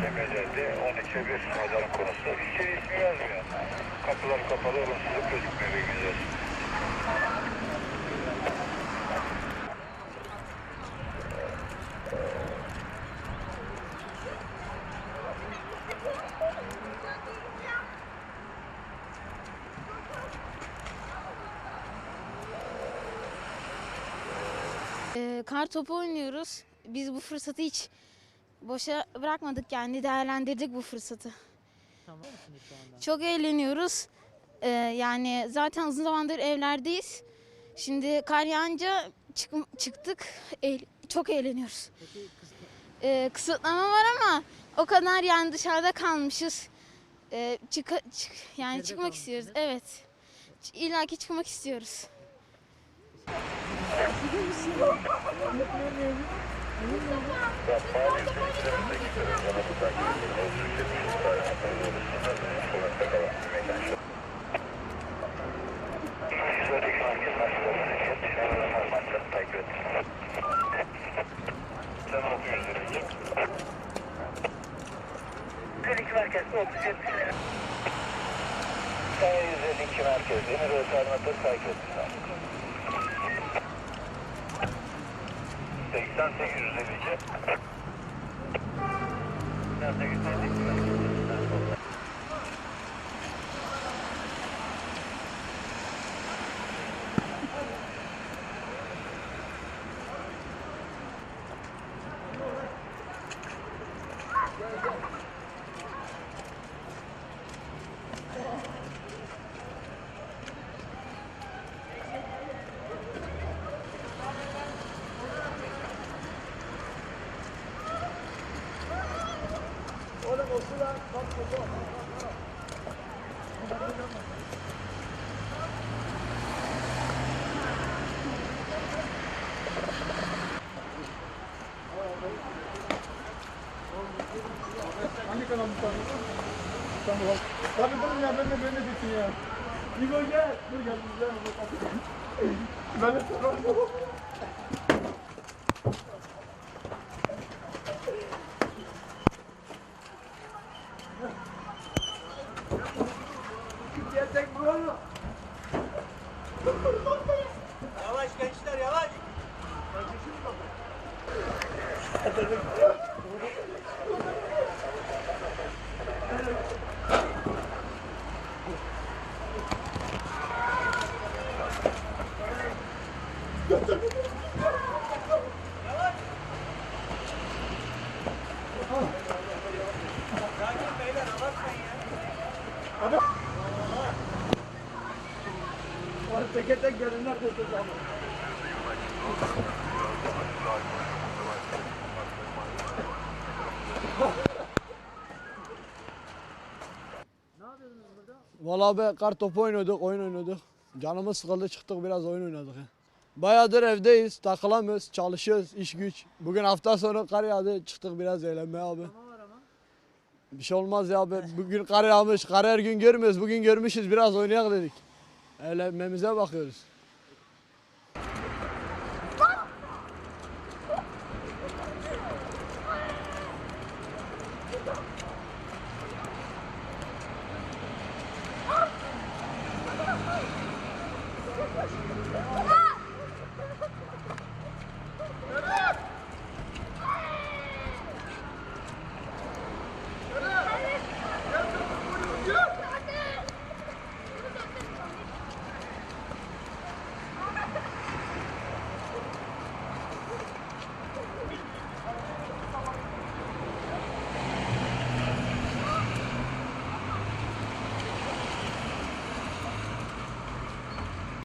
Semece'de 12'ye 1 mezarın konusu. İçeri ismi yazmıyor. Kapılar kapalı, olumsuzluk gözükmüyor bilginiz Ee, kar topu oynuyoruz. Biz bu fırsatı hiç boşa bırakmadık yani değerlendirdik bu fırsatı. Tamam mısınız şu anda? Çok eğleniyoruz. Ee, yani zaten uzun zamandır evlerdeyiz. Şimdi kar yağınca çık- çıktık. Eğ- çok eğleniyoruz. Peki kısıtlı, Ee, kısıtlama var ama o kadar yani dışarıda kalmışız. Ee, çıka- çık, yani İçeride çıkmak istiyoruz. Evet. Ç- İlla ki çıkmak istiyoruz. Merkezde 37 Sen 152 merkez. Yeni rotarnatör takip et. 88 152. 88 152. Hangi kanal bu tane? Tamam. Tabii durun ya ben de ben de bitin ya. İbo gel. Dur gel Ben de sorarım. Gerçek bu oğlum. Yavaş gençler yavaş. Orada teke tek gelinler de burada? Valla be kar topu oynuyorduk, oyun oynuyorduk. Canımız sıkıldı çıktık biraz oyun oynadık. ya. Bayağıdır evdeyiz, takılamıyoruz, çalışıyoruz, iş güç. Bugün hafta sonu kar yağdı, çıktık biraz eğlenmeye abi. Ama var ama. Bir şey olmaz ya abi. Bugün kar yağmış, kar her gün görmüyoruz. Bugün görmüşüz, biraz oynayak dedik. Eğlenmemize bakıyoruz.